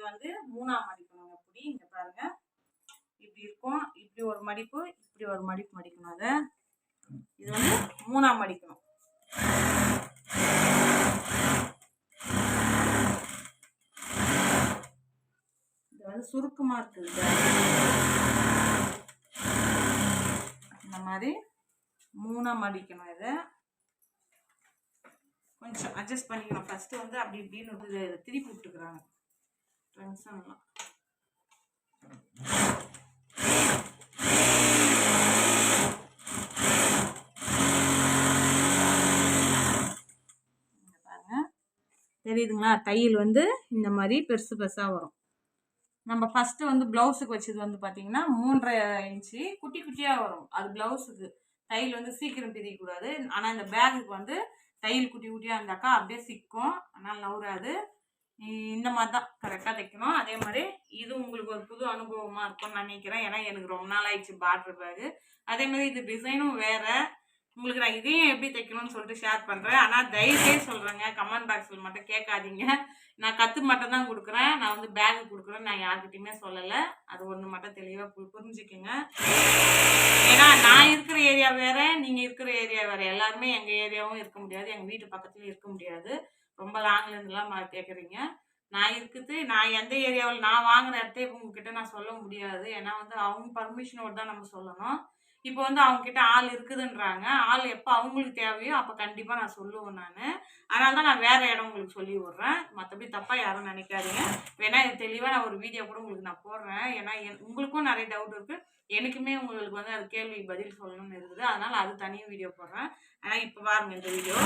இது வந்து மூணாம் மடிக்கணுங்க. இப்படி இங்க பாருங்க. இப்படி இருக்கும் இப்படி ஒரு மடிப்பு இப்படி ஒரு மடிப்பு மடிக்கணும் அதை. இது வந்து மூணாம் மடிக்கணும். இது வந்து சுருக்கமா இருக்குது. இந்த மாதிரி மூணாம் மடிக்கணும் இதை. கொஞ்சம் அட்ஜஸ்ட் பண்ணிக்கணும். ஃபஸ்ட்டு வந்து அப்படி இப்படின்னு வந்து இதை திருப்பி விட்டுக்கிறாங்க. டென்ஷன்லாம் தெரியுதுங்களா? தையல் வந்து இந்த மாதிரி பெருசு பெருசாக வரும். நம்ம ஃபஸ்ட்டு வந்து ப்ளவுஸுக்கு வச்சது வந்து பார்த்தீங்கன்னா மூன்றரை இன்ச்சு குட்டி குட்டியாக வரும். அது ப்ளவுஸுக்கு தையல் வந்து சீக்கிரம் பிரிக்கக்கூடாது ஆனால் இந்த பேகுக்கு வந்து தையல் குட்டி குட்டியாக இருந்தாக்கா அப்படியே சிக்கும். அதனால் நவுறாது. இந்த மாதிரி தான் கரெக்டாக தைக்கணும். அதே மாதிரி இது உங்களுக்கு ஒரு புது அனுபவமாக இருக்கும்னு நினைக்கிறேன். ஏன்னா எனக்கு ரொம்ப நாள் ஆயிடுச்சு பார்டர் பேகு அதே மாதிரி இது டிசைனும் வேறு. உங்களுக்கு நான் இதையும் எப்படி தைக்கணும்னு சொல்லிட்டு ஷேர் பண்ணுறேன் ஆனால் தயவுசே சொல்கிறேங்க கமெண்ட் பாக்ஸில் மட்டும் கேட்காதீங்க. நான் கற்று மட்டும் தான் கொடுக்குறேன். நான் வந்து பேகு கொடுக்குறேன் நான் யார்கிட்டையுமே சொல்லலை. அது ஒன்று மட்டும் தெளிவாக புரிஞ்சுக்கோங்க. ஏன்னா நான் இருக்கிற ஏரியா வேறு நீங்கள் இருக்கிற ஏரியா வேறு. எல்லாருமே எங்கள் ஏரியாவும் இருக்க முடியாது. எங்கள் வீட்டு பக்கத்துலயும் இருக்க முடியாது. ரொம்ப லாங்லேருந்துலாம் கேட்குறீங்க நான் இருக்குது நான் எந்த ஏரியாவில் நான் வாங்கின இடத்த உங்ககிட்ட நான் சொல்ல முடியாது. ஏன்னா வந்து அவங்க பர்மிஷனோடு தான் நம்ம சொல்லணும். இப்போ வந்து அவங்கக்கிட்ட ஆள் இருக்குதுன்றாங்க. ஆள் எப்போ அவங்களுக்கு தேவையோ அப்போ கண்டிப்பாக நான் சொல்லுவேன் நான். அதனால தான் நான் வேறு இடம் உங்களுக்கு சொல்லி விட்றேன். மற்றபடி தப்பாக யாரும் நினைக்காதீங்க. வேணா இது தெளிவாக நான் ஒரு வீடியோ கூட உங்களுக்கு நான் போடுறேன். ஏன்னா என்- உங்களுக்கும் நிறைய டவுட் இருக்குது எனக்குமே உங்களுக்கு வந்து அது கேள்வி பதில் சொல்லணும்னு இருக்குது. அதனால் அது தனி வீடியோ போடுறேன். ஆனால் இப்போ பாருங்கள் இந்த வீடியோ